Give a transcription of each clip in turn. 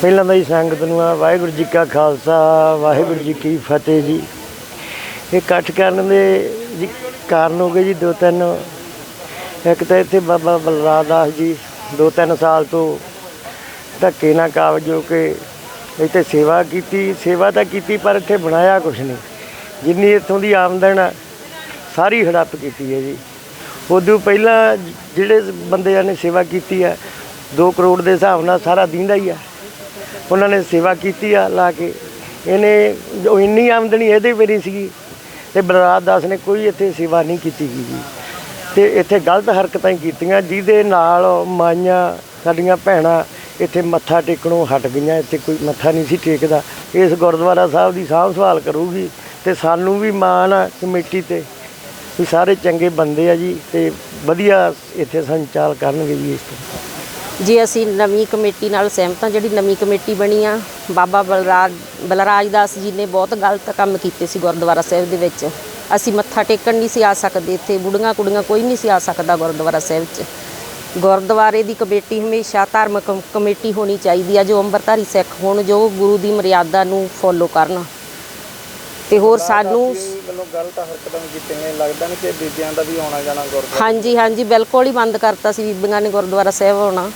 ਪਹਿਲਾਂ ਤਾਂ ਹੀ ਸੰਗਤ ਨੂੰ ਆ, ਵਾਹਿਗੁਰੂ ਜੀ ਕਾ ਖਾਲਸਾ, ਵਾਹਿਗੁਰੂ ਜੀ ਕੀ ਫਤਿਹ ਜੀ। ਇਹ ਇਕੱਠ ਕਰਨ ਦੇ ਜੀ ਕਾਰਨ ਹੋ ਗਏ ਜੀ ਦੋ ਤਿੰਨ। ਇੱਕ ਤਾਂ ਇੱਥੇ ਬਾਬਾ ਬਲਰਾਜ ਦਾਸ ਜੀ ਦੋ ਤਿੰਨ ਸਾਲ ਤੋਂ ਧੱਕੇ ਨਾਲ ਕਾਬਜ ਹੋ ਕੇ ਇੱਥੇ ਸੇਵਾ ਕੀਤੀ। ਸੇਵਾ ਤਾਂ ਕੀਤੀ ਪਰ ਇੱਥੇ ਬਣਾਇਆ ਕੁਛ ਨਹੀਂ। ਜਿੰਨੀ ਇੱਥੋਂ ਦੀ ਆਮਦਨ ਆ, ਸਾਰੀ ਹੜੱਪ ਕੀਤੀ ਹੈ ਜੀ। ਉਦੋਂ ਪਹਿਲਾਂ ਜਿਹੜੇ ਬੰਦਿਆਂ ਨੇ ਸੇਵਾ ਕੀਤੀ ਆ 2 ਕਰੋੜ ਦੇ ਹਿਸਾਬ ਨਾਲ ਸਾਰਾ ਦਿੰਦਾ ਹੀ ਆ। ਉਹਨਾਂ ਨੇ ਸੇਵਾ ਕੀਤੀ ਆ ਲਾ ਕੇ। ਇਹਨੇ ਜੋ ਇੰਨੀ ਆਮਦਨੀ ਇਹਦੇ ਵੀ ਸੀਗੀ ਤੇ ਬਲਰਾਜ ਦਾਸ ਨੇ ਕੋਈ ਇੱਥੇ ਸੇਵਾ ਨਹੀਂ ਕੀਤੀ ਗਈ ਜੀ ਤੇ ਇੱਥੇ ਗਲਤ ਹਰਕਤਾਂ ਹੀ ਕੀਤੀਆਂ, ਜਿਹਦੇ ਨਾਲ ਮਾਈਆਂ ਸਾਡੀਆਂ ਭੈਣਾਂ ਇੱਥੇ ਮੱਥਾ ਟੇਕਣੋਂ ਹਟ ਗਈਆਂ, ਇੱਥੇ ਕੋਈ ਮੱਥਾ ਨਹੀਂ ਸੀ ਟੇਕਦਾ। ਇਸ ਗੁਰਦੁਆਰਾ ਸਾਹਿਬ ਦੀ ਸਾਂਭ ਸੰਭਾਲ ਕਰੂਗੀ ਤੇ ਸਾਨੂੰ ਵੀ ਮਾਣ ਆ ਕਮੇਟੀ ਤੇ ਵੀ ਸਾਰੇ ਚੰਗੇ ਬੰਦੇ ਆ ਜੀ ਤੇ ਵਧੀਆ ਇੱਥੇ ਸੰਚਾਲ ਕਰਨਗੇ ਜੀ ਇਸ ਤੋਂ। ਜੀ ਅਸੀਂ ਨਵੀਂ ਕਮੇਟੀ ਨਾਲ ਸਹਿਮਤ ਹਾਂ, ਜਿਹੜੀ ਨਵੀਂ ਕਮੇਟੀ ਬਣੀ ਆ, ਬਾਬਾ ਬਲਰਾਜ ਬਲਰਾਜ ਦਾਸ ਜੀ ਨੇ ਬਹੁਤ ਗਲਤ ਕੰਮ ਕੀਤੇ ਸੀ ਗੁਰਦੁਆਰਾ ਸਾਹਿਬ ਦੇ ਵਿੱਚ। ਅਸੀਂ ਮੱਥਾ ਟੇਕਣ ਨਹੀਂ ਸੀ ਆ ਸਕਦੇ ਇੱਥੇ, ਬੁੜੀਆਂ ਕੁੜੀਆਂ ਕੋਈ ਨਹੀਂ ਸੀ ਆ ਸਕਦਾ ਗੁਰਦੁਆਰਾ ਸਾਹਿਬ 'ਚ। ਗੁਰਦੁਆਰੇ ਦੀ ਕਮੇਟੀ ਹਮੇਸ਼ਾ ਧਾਰਮਿਕ ਕਮੇਟੀ ਹੋਣੀ ਚਾਹੀਦੀ ਆ, ਜੋ ਅੰਮ੍ਰਿਤਧਾਰੀ ਸਿੱਖ ਹੋਣ, ਜੋ ਗੁਰੂ ਦੀ ਮਰਿਆਦਾ ਨੂੰ ਫੋਲੋ ਕਰਨ। ਤੇ ਹੋਰ ਸਾਨੂੰ ਵੱਲੋਂ ਗਲਤ ਹਰਕਤਾਂ ਵੀ ਕੀਤੀਆਂ ਨੇ ਲੱਗਦਾ ਨਹੀਂ ਕਿ ਬੀਬੀਆਂ ਦਾ ਵੀ ਆਉਣਾ ਜਾਣਾ ਗੁਰਦੁਆਰਾ। ਹਾਂਜੀ ਹਾਂਜੀ ਬਿਲਕੁਲ ਹੀ ਬੰਦ ਕਰਤਾ ਸੀ ਬੀਬੀਆਂ ਨੇ ਗੁਰਦੁਆਰਾ ਸਾਹਿਬ ਆਉਣਾ।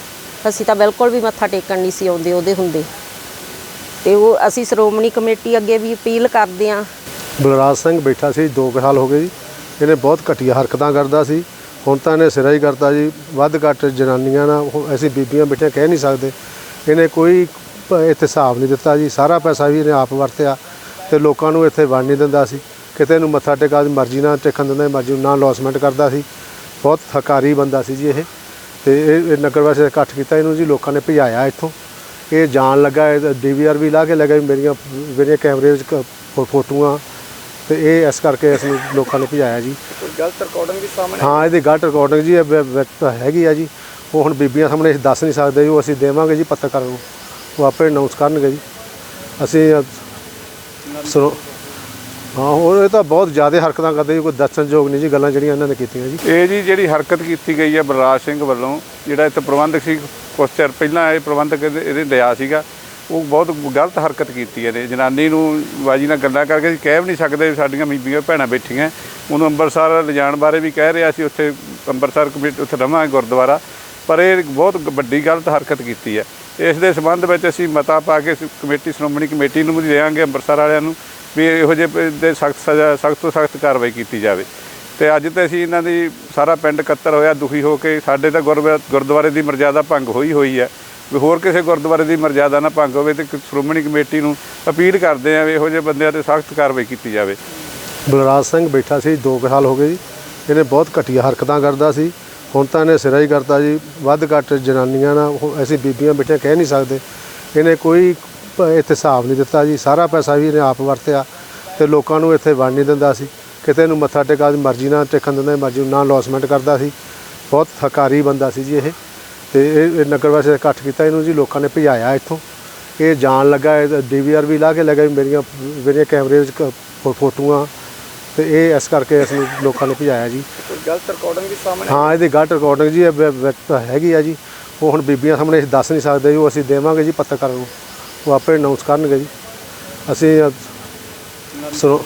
ਅਸੀਂ ਤਾਂ ਬਿਲਕੁਲ ਵੀ ਮੱਥਾ ਟੇਕਣ ਨਹੀਂ ਸੀ ਆਉਂਦੇ ਉਹਦੇ ਹੁੰਦੇ। ਤੇ ਉਹ ਅਸੀਂ ਸ਼੍ਰੋਮਣੀ ਕਮੇਟੀ ਅੱਗੇ ਵੀ ਅਪੀਲ ਕਰਦੇ ਹਾਂ। ਬਲਰਾਜ ਸਿੰਘ ਬੈਠਾ ਸੀ 2 ਸਾਲ ਹੋ ਗਏ ਜੀ। ਇਹਨੇ ਬਹੁਤ ਘਟੀਆ ਹਰਕਤਾਂ ਕਰਦਾ ਸੀ। ਹੁਣ ਤਾਂ ਇਹਨੇ ਸਿਰਾ ਹੀ ਕਰਤਾ ਜੀ। ਵੱਧ ਘੱਟ ਜਨਾਨੀਆਂ ਨਾਲ ਅਸੀਂ ਬੀਬੀਆਂ ਬੈਠੀਆਂ ਕਹਿ ਨਹੀਂ ਸਕਦੇ। ਇਹਨੇ ਕੋਈ ਇੱਥੇ ਹਿਸਾਬ ਨਹੀਂ ਦਿੱਤਾ ਜੀ। ਸਾਰਾ ਪੈਸਾ ਵੀ ਇਹਨੇ ਆਪ ਵਰਤਿਆ। ਤੇ ਲੋਕਾਂ ਨੂੰ ਇੱਥੇ ਵੰਡ ਨਹੀਂ ਦਿੰਦਾ ਸੀ। ਕਿਤੇ ਨੂੰ ਮੱਥਾ ਟੇਕਾ ਦੀ ਮਰਜ਼ੀ ਨਾਲ ਟੇਕਣ ਦਿੰਦਾ ਮਰਜ਼ੀ ਨਾਲ ਲੌਸਮੈਂਟ ਕਰਦਾ ਸੀ। ਬਹੁਤ ਹਕਾਰੀ ਬੰਦਾ ਸੀ ਜੀ ਇਹ। ਤੇ ਇਹ ਇਹ ਨਗਰ ਵਾਸਤੇ ਇਕੱਠ ਕੀਤਾ ਇਹਨੂੰ ਜੀ ਲੋਕਾਂ ਨੇ ਭਜਾਇਆ ਇੱਥੋਂ। ਇਹ ਜਾਣ ਲੱਗਾ ਡੀਵੀਆਰ ਵੀ ਲਾ ਕੇ ਲੱਗਾ ਮੇਰੀਆਂ ਮੇਰੀਆਂ ਕੈਮਰੇ ਵਿੱਚ ਫੋਟੋਆਂ। ਤੇ ਇਹ ਇਸ ਕਰਕੇ ਅਸੀਂ ਲੋਕਾਂ ਨੇ ਭਜਾਇਆ ਜੀ। ਗਲਤ ਰਿਕਾਰਡਿੰਗ ਵੀ ਸਾਹਮਣੇ ਹਾਂ ਇਹਦੀ ਗਲਤ ਰਿਕਾਰਡਿੰਗ ਜੀ ਇਹ ਹੈਗੀ ਆ ਜੀ। ਉਹ ਹੁਣ ਬੀਬੀਆਂ ਸਾਹਮਣੇ ਅਸੀਂ ਦੱਸ ਨਹੀਂ ਸਕਦੇ ਜੀ ਉਹ ਅਸੀਂ ਦੇਵਾਂਗੇ ਜੀ ਪੱਤਰਕਾਰਾਂ ਨੂੰ। ਉਹ ਆਪੇ ਅਨਾਉਂਸ ਕਰਨਗੇ ਜੀ। ਅਸੀਂ ਸਰੋ ਹਾਂ ਹੋਰ ਇਹ ਤਾਂ ਬਹੁਤ ਜ਼ਿਆਦਾ ਹਰਕਤਾਂ ਕਰਦੇ ਜੀ, ਕੋਈ ਦੱਸਣਯੋਗ ਨਹੀਂ ਜੀ, ਗੱਲਾਂ ਜਿਹੜੀਆਂ ਇਹਨਾਂ ਨੇ ਕੀਤੀਆਂ ਜੀ। ਇਹ ਜੀ ਜਿਹੜੀ ਹਰਕਤ ਕੀਤੀ ਗਈ ਹੈ ਬਲਰਾਜ ਸਿੰਘ ਵੱਲੋਂ, ਜਿਹੜਾ ਇੱਥੇ ਪ੍ਰਬੰਧਕ ਸੀ, ਕੁਛ ਚਿਰ ਪਹਿਲਾਂ ਇਹ ਪ੍ਰਬੰਧਕ ਇਹਦੇ ਇਹਦੇ ਲਿਆ ਸੀਗਾ, ਉਹ ਬਹੁਤ ਗਲਤ ਹਰਕਤ ਕੀਤੀ ਇਹਨੇ। ਜਨਾਨੀ ਨੂੰ ਬਾਜੀ ਨਾਲ ਗੱਲਾਂ ਕਰਕੇ ਅਸੀਂ ਕਹਿ ਵੀ ਨਹੀਂ ਸਕਦੇ ਵੀ ਸਾਡੀਆਂ ਬੀਬੀਆਂ, ਭੈਣਾਂ ਬੈਠੀਆਂ। ਉਹਨੂੰ ਅੰਮ੍ਰਿਤਸਰ ਲਿਜਾਣ ਬਾਰੇ ਵੀ ਕਹਿ ਰਿਹਾ ਸੀ, ਉੱਥੇ ਅੰਮ੍ਰਿਤਸਰ ਕਮੇਟੀ ਉੱਥੇ ਰਵਾਂਗੇ ਗੁਰਦੁਆਰਾ। ਪਰ ਇਹ ਬਹੁਤ ਵੱਡੀ ਗਲਤ ਹਰਕਤ ਕੀਤੀ ਹੈ। ਇਸ ਦੇ ਸੰਬੰਧ ਵਿੱਚ ਅਸੀਂ ਮਤਾ ਪਾ ਕੇ ਕਮੇਟੀ, ਸ਼੍ਰੋਮਣੀ ਕਮੇਟੀ ਨੂੰ ਵੀ ਦੇਵਾਂਗੇ, ਅੰਮ੍ਰਿਤਸਰ ਵਾਲਿਆਂ ਨੂੰ, ਵੀ ਇਹੋ ਜਿਹੇ ਦੇ ਸਖਤ ਸਜ਼ਾ, ਸਖਤ ਤੋਂ ਸਖਤ ਕਾਰਵਾਈ ਕੀਤੀ ਜਾਵੇ। ਤੇ ਅੱਜ ਤੇ ਅਸੀਂ ਇਹਨਾਂ ਦੀ ਸਾਰਾ ਪਿੰਡ ਇਕੱਤਰ ਹੋਇਆ, ਦੁਖੀ ਹੋ ਕੇ ਸਾਡੇ ਤਾਂ ਗੁਰਦੁਆ- ਗੁਰਦੁਆਰੇ ਦੀ ਮਰਜ਼ਾਦਾ ਭੰਗ ਹੋਈ ਹੋਈ ਹੈ। ਵੀ ਹੋਰ ਕਿਸੇ ਗੁਰਦੁਆਰੇ ਦੀ ਮਰਜ਼ਾਦਾ ਨਾ ਭੰਗ ਹੋਵੇ ਤੇ ਸ਼੍ਰੋਮਣੀ ਕਮੇਟੀ ਨੂੰ ਅਪੀਲ ਕਰਦੇ ਆ ਵੀ ਇਹੋ ਜਿਹੇ ਬੰਦਿਆਂ ਤੇ ਸਖਤ ਕਾਰਵਾਈ ਕੀਤੀ ਜਾਵੇ। ਬਲਰਾਜ ਸਿੰਘ ਬੈਠਾ ਸੀ 2 ਸਾਲ ਹੋ ਗਏ ਜੀ। ਇਹਨੇ ਬਹੁਤ ਘਟੀਆ ਹਰਕਤਾਂ ਕਰਦਾ ਸੀ। ਹੁਣ ਤਾਂ ਇਹਨੇ ਸਿਰਾ ਹੀ ਕਰਤਾ ਜੀ ਵੱਧ ਘੱਟ ਜਨਾਨੀਆਂ ਨਾਲ ਅਸੀਂ ਬੀਬੀਆਂ ਬੈਠੀਆਂ ਕਹਿ ਨਹੀਂ ਸਕਦੇ। ਇਹਨੇ ਕੋਈ ਪ- ਇੱਥੇ ਹਿਸਾਬ ਨਹੀਂ ਦਿੱਤਾ ਜੀ ਸਾਰਾ ਪੈਸਾ ਵੀ ਇਹਨੇ ਆਪ ਵਰਤਿਆ ਤੇ ਲੋਕਾਂ ਨੂੰ ਇੱਥੇ ਵੰਡ ਨਹੀਂ ਦਿੰਦਾ ਸੀ। ਕਿਤੇ ਨੂੰ ਮੱਥਾ ਟੇਕਾ ਮਰਜ਼ੀ ਨਾਲ ਟੇਕਣ ਦਿੰਦਾ ਸੀ, ਮਰਜ਼ੀ ਨਾਲ ਲੌਸਮੈਂਟ ਕਰਦਾ ਸੀ। ਬਹੁਤ ਹਕਾਰੀ ਬੰਦਾ ਸੀ ਜੀ ਇਹ। ਤੇ ਇਹ ਇਹ ਨਗਰ ਵਾਸਤੇ ਇਕੱਠ ਕੀਤਾ ਇਹਨੂੰ ਜੀ ਲੋਕਾਂ ਨੇ ਭਜਾਇਆ ਇੱਥੋਂ। ਇਹ ਜਾਣ ਲੱਗਾ ਡੀਵੀਆਰ ਵੀ ਲਾ ਕੇ ਲੱਗਾ ਵੀ ਮੇਰੀਆਂ ਮੇਰੀਆਂ ਕੈਮਰੇ ਵਿੱਚ ਕ- ਫੋ- ਫੋਟੋਆਂ। ਤੇ ਇਹ ਇਸ ਕਰਕੇ ਅਸੀਂ ਲੋਕਾਂ ਨੇ ਭਜਾਇਆ ਜੀ। ਗਲਤ ਰਿਕਾਰਡਿੰਗ ਵੀ ਸਾਹਮਣੇ ਹਾਂ ਇਹਦੀ ਗਲਤ ਰਿਕਾਰਡਿੰਗ ਜੀ ਇਹ ਵ- ਹੈਗੀ ਆ ਜੀ। ਉਹ ਹੁਣ ਬੀਬੀਆਂ ਸਾਹਮਣੇ ਅਸੀਂ ਦੱਸ ਨਹੀਂ ਸਕਦੇ ਜੀ ਉਹ ਅਸੀਂ ਦੇਵਾਂਗੇ ਜੀ ਪੱਤਰਕਾਰਾਂ ਨੂੰ। ਉਹ ਆਪੇ ਅਨਾਉਂਸ ਕਰਨਗੇ ਜੀ। ਅਸੀਂ ਅ, ਸੁਣੋ।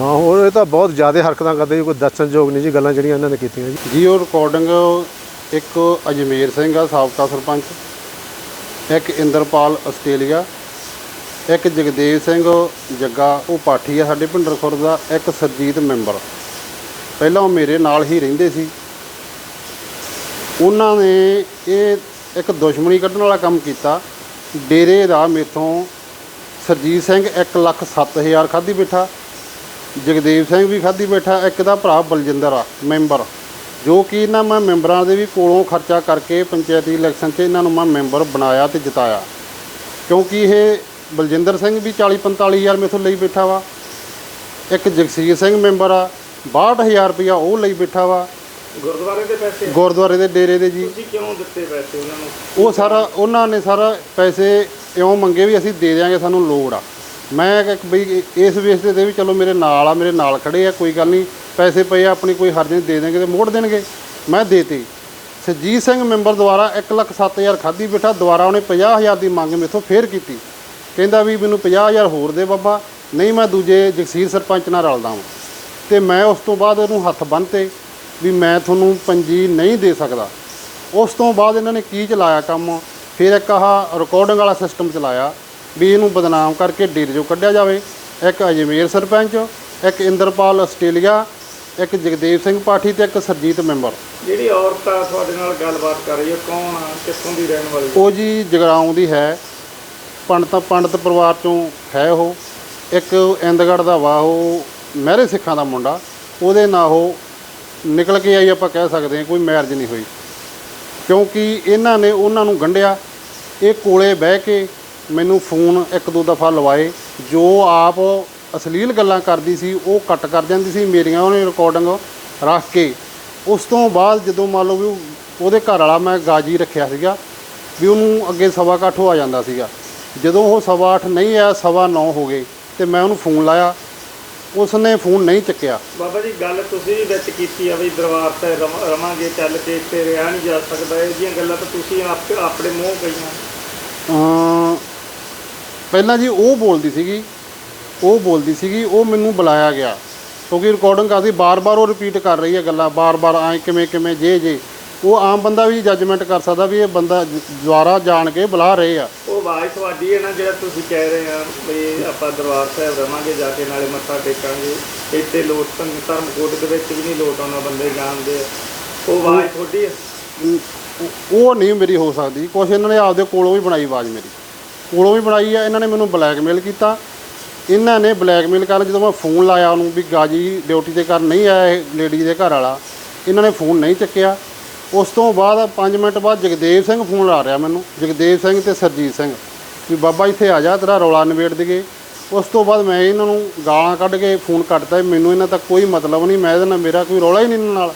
ਹਾਂ ਉਹ ਇਹ ਤਾਂ ਬਹੁਤ ਜ਼ਿਆਦਾ ਹਰਕਤਾਂ ਕਰਦੇ ਜੀ ਕੋਈ ਦੱਸਣਯੋਗ ਨਹੀਂ ਜੀ ਗੱਲਾਂ ਜਿਹੜੀਆਂ ਇਹਨਾਂ ਨੇ ਕੀਤੀਆਂ ਜੀ। ਜੀ ਉਹ ਰਿਕਾਰਡਿੰਗ ਇੱਕ ਅਜਮੇਰ ਸਿੰਘ ਆ ਸਾਬਕਾ ਸਰਪੰਚ। ਇੱਕ ਇੰਦਰਪਾਲ ਆਸਟ੍ਰੇਲੀਆ। ਇੱਕ ਜਗਦੇਵ ਸਿੰਘ ਜੱਗਾ, ਉਹ ਪਾਠੀ ਆ ਸਾਡੇ ਭਿੰਡਰ ਖੁਰ ਦਾ, ਇੱਕ ਸਰਜੀਤ ਮੈਂਬਰ। ਪਹਿਲਾਂ ਉਹ ਮੇਰੇ ਨਾਲ ਹੀ ਰਹਿੰਦੇ ਸੀ। ਉਹਨਾਂ ਨੇ ਇਹ ਇੱਕ ਦੁਸ਼ਮਣੀ ਕੱਢਣ ਵਾਲਾ ਕੰਮ ਕੀਤਾ। ਡੇਰੇ ਦਾ ਮੇਥੋਂ ਸਰਜੀਤ ਸਿੰਘ 1 ਲੱਖ 7000 ਖਾਧੀ ਬੈਠਾ। ਜਗਦੇਵ ਸਿੰਘ ਵੀ ਖਾਧੀ ਬੈਠਾ। ਇੱਕ ਦਾ ਭਰਾ ਬਲਜਿੰਦਰ ਆ, ਮੈਂਬਰ। ਜੋ ਕਿ ਇਹਨਾਂ ਮੈਂ ਮੈਂਬਰਾਂ ਦੇ ਵੀ ਕੋਲੋਂ ਖਰਚਾ ਕਰਕੇ ਪੰਚਾਇਤੀ ਇਲੈਕਸ਼ਨ 'ਚ ਇਹਨਾਂ ਨੂੰ ਮੈਂ ਮੈਂਬਰ ਬਣਾਇਆ ਤੇ ਜਿਤਾਇਆ। ਕਿਉਂਕਿ ਇਹ ਬਲਜਿੰਦਰ ਸਿੰਘ ਵੀ 40 45000 ਮੇਥੋਂ ਲਈ ਬੈਠਾ ਵਾ। ਇੱਕ ਜਗਸੀਰ ਸਿੰਘ ਮੈਂਬਰ ਆ 62000 ਰੁਪਇਆ ਉਹ ਲਈ ਬੈਠਾ ਵਾ। ਗੁਰਦੁਆਰੇ ਦੇ ਪੈਸੇ? ਗੁਰਦੁਆਰੇ ਦੇ ਡੇਰੇ ਦੇ ਜੀ। ਤੁਸੀਂ ਕਿਉਂ ਦਿੱਤੇ ਪੈਸੇ ਉਹਨਾਂ ਨੂੰ? ਉਹ ਸਾਰਾ ਉਹਨਾਂ ਨੇ ਸਾਰਾ ਪੈਸੇ ਇਉਂ ਮੰਗੇ ਵੀ ਅਸੀਂ ਦੇ ਦਿਆਂਗੇ ਸਾਨੂੰ ਲੋੜ ਆ। ਮੈਂ ਕਿਹਾ ਕਿ ਬਈ ਇਸ ਵੇਸ ਦੇ ਤੇ ਵੀ ਚਲੋ ਮੇਰੇ ਨਾਲ ਆ ਮੇਰੇ ਨਾਲ ਖੜੇ ਆ ਕੋਈ ਗੱਲ ਨਹੀਂ। ਪੈਸੇ ਪਏ ਆ ਆਪਣੀ ਕੋਈ ਹਰਜ ਨਹੀਂ ਦੇ ਦੇਣਗੇ ਤੇ ਮੋੜ ਦੇਣਗੇ। ਮੈਂ ਦੇਤੇ। ਸਰਜੀਤ ਸਿੰਘ ਮੈਂਬਰ ਦੁਆਰਾ 107000 ਖਾਧੀ ਬੈਠਾ ਦੁਆਰਾ ਉਹਨੇ 50000 ਦੀ ਮੰਗ ਮੇਥੋਂ ਫੇਰ ਕੀਤੀ। ਕਹਿੰਦਾ ਵੀ ਮੈਨੂੰ 50000 ਹੋਰ ਦੇ ਬਾਬਾ ਨਹੀਂ ਮੈਂ ਦੂਜੇ ਜਗਸੀਰ ਸਰਪੰਚ ਨਾਲ ਰਲਦਾ ਹਾਂ ਤੇ ਮੈਂ ਉਸ ਤੋਂ ਬਾਅਦ ਉਹਨੂੰ ਹੱਥ ਬੰਨ੍ਹਤੇ ਵੀ ਮੈਂ ਤੁਹਾਨੂੰ ਪੰਜੀ ਨਹੀਂ ਦੇ ਸਕਦਾ। ਉਸ ਤੋਂ ਬਾਅਦ ਇਹਨਾਂ ਨੇ ਕੀ ਚਲਾਇਆ ਕੰਮ? ਫਿਰ ਇੱਕ ਆਹ ਰਿਕਾਰਡਿੰਗ ਵਾਲਾ ਸਿਸਟਮ ਚਲਾਇਆ ਵੀ ਇਹਨੂੰ ਬਦਨਾਮ ਕਰਕੇ ਡੇਰੇ 'ਚੋਂ ਕੱਢਿਆ ਜਾਵੇ। ਇੱਕ ਅਜਮੇਰ ਸਰਪੰਚ ਇੱਕ ਇੰਦਰਪਾਲ ਆਸਟ੍ਰੇਲੀਆ ਇੱਕ ਜਗਦੇਵ ਸਿੰਘ ਪਾਠੀ ਤੇ ਇੱਕ ਸਰਜੀਤ ਮੈਂਬਰ। ਜਿਹੜੀ ਔਰਤ ਆ ਤੁਹਾਡੇ ਨਾਲ ਗੱਲਬਾਤ ਕਰ ਰਹੀ ਹੈ ਕੌਣ ਆ? ਕਿੱਥੋਂ ਦੀ ਰਹਿਣ ਵਾਲੀ? ਉਹ ਜੀ ਜਗਰਾਉਂ ਦੀ ਹੈ। ਪੰਡਤ ਪੰਡਤ ਪਰਿਵਾਰ ਚੋਂ ਹੈ ਉਹ, ਇੱਕ ਇੰਦਗੜ ਦਾ ਵਾ ਉਹ, ਮਹਿਰੇ ਸਿੱਖਾਂ ਦਾ ਮੁੰਡਾ, ਉਹਦੇ ਨਾਲ ਉਹ ਨਿਕਲ ਕੇ ਆਈ ਆਪਾਂ ਕਹਿ ਸਕਦੇ ਹਾਂ, ਕੋਈ ਮੈਰਿਜ ਨਹੀਂ ਹੋਈ। ਕਿਉਂਕਿ ਇਹਨਾਂ ਨੇ ਉਹਨਾਂ ਨੂੰ ਗੰਢਿਆ, ਇਹ ਕੋਲੇ ਬਹਿ ਕੇ ਮੈਨੂੰ ਫੋਨ ਇੱਕ ਦੋ ਦਫਾ ਲਵਾਏ, ਜੋ ਆਪ ਅਸ਼ਲੀਲ ਗੱਲਾਂ ਕਰਦੀ ਸੀ, ਉਹ ਕੱਟ ਕਰ ਜਾਂਦੀ ਸੀ ਮੇਰੀਆਂ, ਉਹਨੇ ਰਿਕਾਰਡਿੰਗ ਰੱਖ ਕੇ। ਉਸ ਤੋਂ ਬਾਅਦ ਜਦੋਂ ਮੰਨ ਲਓ ਵੀ ਉਹਦੇ ਘਰ ਵਾਲਾ ਮੈਂ ਗਾਜੀ ਰੱਖਿਆ ਸੀਗਾ, ਵੀ ਉਹਨੂੰ ਅੱਗੇ ਸਵਾ ਕੁ ਹੋ ਆ ਜਾਂਦਾ ਸੀਗਾ। ਜਦੋਂ ਉਹ ਸਵਾ ਅੱਠ ਨਹੀਂ ਆਇਆ ਸਵਾ ਨੌ ਹੋ ਗਏ ਤੇ ਮੈਂ ਉਹਨੂੰ ਫੋਨ ਲਾਇਆ। ਉਸਨੇ ਫੋਨ ਨਹੀਂ ਚੱਕਿਆ। ਬਾਬਾ ਜੀ ਗੱਲ ਤੁਸੀਂ ਵੀ ਵਿੱਚ ਕੀਤੀ ਆ ਵੀ ਦਰਬਾਰ ਤੇ ਰਮ- ਰਵਾਂਗੇ ਚੱਲ ਕੇ ਇੱਥੇ ਰਿਹਾ ਨਹੀਂ ਜਾ ਸਕਦਾ। ਇਹ ਜੀਆਂ ਗੱਲਾਂ ਤਾਂ ਤੁਸੀਂ ਆਪ ਆਪਣੇ ਮੂੰਹ ਕਹੀਆਂ। ਅਮ ਪਹਿਲਾਂ ਜੀ ਉਹ ਬੋਲਦੀ ਸੀਗੀ ਉਹ ਬੋਲਦੀ ਸੀਗੀ ਉਹ ਮੈਨੂੰ ਬੁਲਾਇਆ ਗਿਆ। ਕਿਉਂਕਿ ਰਿਕਾਰਡਿੰਗ ਕਰਦੀ ਬਾਰ-ਬਾਰ ਉਹ ਰਿਪੀਟ ਕਰ ਰਹੀ ਹੈ ਗੱਲਾਂ ਬਾਰ-ਬਾਰ ਐ ਕਿਵੇਂ ਕਿਵੇਂ ਜੇ ਜੇ। ਉਹ ਆਮ ਬੰਦਾ ਵੀ ਜੱਜਮੈਂਟ ਕਰ ਸਕਦਾ ਵੀ ਇਹ ਬੰਦਾ ਜ- ਦੁਆਰਾ ਜਾਣ ਕੇ ਬੁਲਾ ਰਹੇ ਆ। ਆਵਾਜ਼ ਤੁਹਾਡੀ ਹੈ ਨਾ ਜਿਹੜਾ ਤੁਸੀਂ ਕਹਿ ਰਹੇ ਆ ਵੀ ਆਪਾਂ ਦਰਬਾਰ ਸਾਹਿਬ ਰਵਾਂਗੇ, ਜਾ ਕੇ ਨਾਲੇ ਮੱਥਾ ਟੇਕਾਂਗੇ। ਇੱਥੇ ਲੋਟ ਧਰਮ ਕੋਟ ਦੇ ਵਿੱਚ ਵੀ ਨਹੀਂ ਲੋਟ ਆਉਣਾ ਬੰਦੇ ਜਾਣਦੇ ਆ। ਉਹ ਆਵਾਜ਼ ਤੁਹਾਡੀ ਹੈ? ਉਹ- ਨਹੀਂ ਮੇਰੀ ਹੋ ਸਕਦੀ। ਕੁਛ ਇਹਨਾਂ ਨੇ ਆਪਦੇ ਕੋਲੋਂ ਵੀ ਬਣਾਈ ਆਵਾਜ਼ ਮੇਰੀ। ਕੋਲੋਂ ਵੀ ਬਣਾਈ ਆ, ਇਹਨਾਂ ਨੇ ਮੈਨੂੰ ਬਲੈਕਮੇਲ ਕੀਤਾ। ਇਹਨਾਂ ਨੇ ਬਲੈਕਮੇਲ ਕਰ ਜਦੋਂ ਮੈਂ ਫੋਨ ਲਾਇਆ ਉਹਨੂੰ ਵੀ, ਗਾਜੀ ਡਿਊਟੀ ਤੇ ਕਰ ਨਹੀਂ ਆਇਆ ਇਹ ਲੇਡੀ ਦੇ ਘਰ ਵਾਲਾ, ਇਹਨਾਂ ਨੇ ਫੋਨ ਨਹੀਂ ਚੱਕਿਆ। ਉਸ ਤੋਂ ਬਾਅਦ 5 ਮਿੰਟ ਬਾਅਦ ਜਗਦੇਵ ਸਿੰਘ ਫੋਨ ਲਾ ਰਿਹਾ ਮੈਨੂੰ। ਜਗਦੇਵ ਸਿੰਘ ਤੇ ਸਰਜੀਤ ਸਿੰਘ ਵੀ ਬਾਬਾ ਇੱਥੇ ਆ ਜਾ, ਤੇਰਾ ਰੌਲਾ ਨਿਬੇੜ ਦੇਗੇ ਉਸ ਤੋਂ ਬਾਅਦ ਮੈਂ ਇਹਨਾਂ ਨੂੰ ਗਾਲਾਂ ਕੱਢ ਕੇ ਫੋਨ ਕੱਟਤਾ ਮੈਨੂੰ ਇਹਨਾਂ ਤੱਕ ਕੋਈ ਮਤਲਬ ਨਹੀਂ, ਮੈਂ ਇਹਦੇ ਨਾਲ ਮੇਰਾ ਕੋਈ ਰੌਲਾ ਹੀ ਨਹੀਂ ਇਹਨਾਂ ਨਾਲ।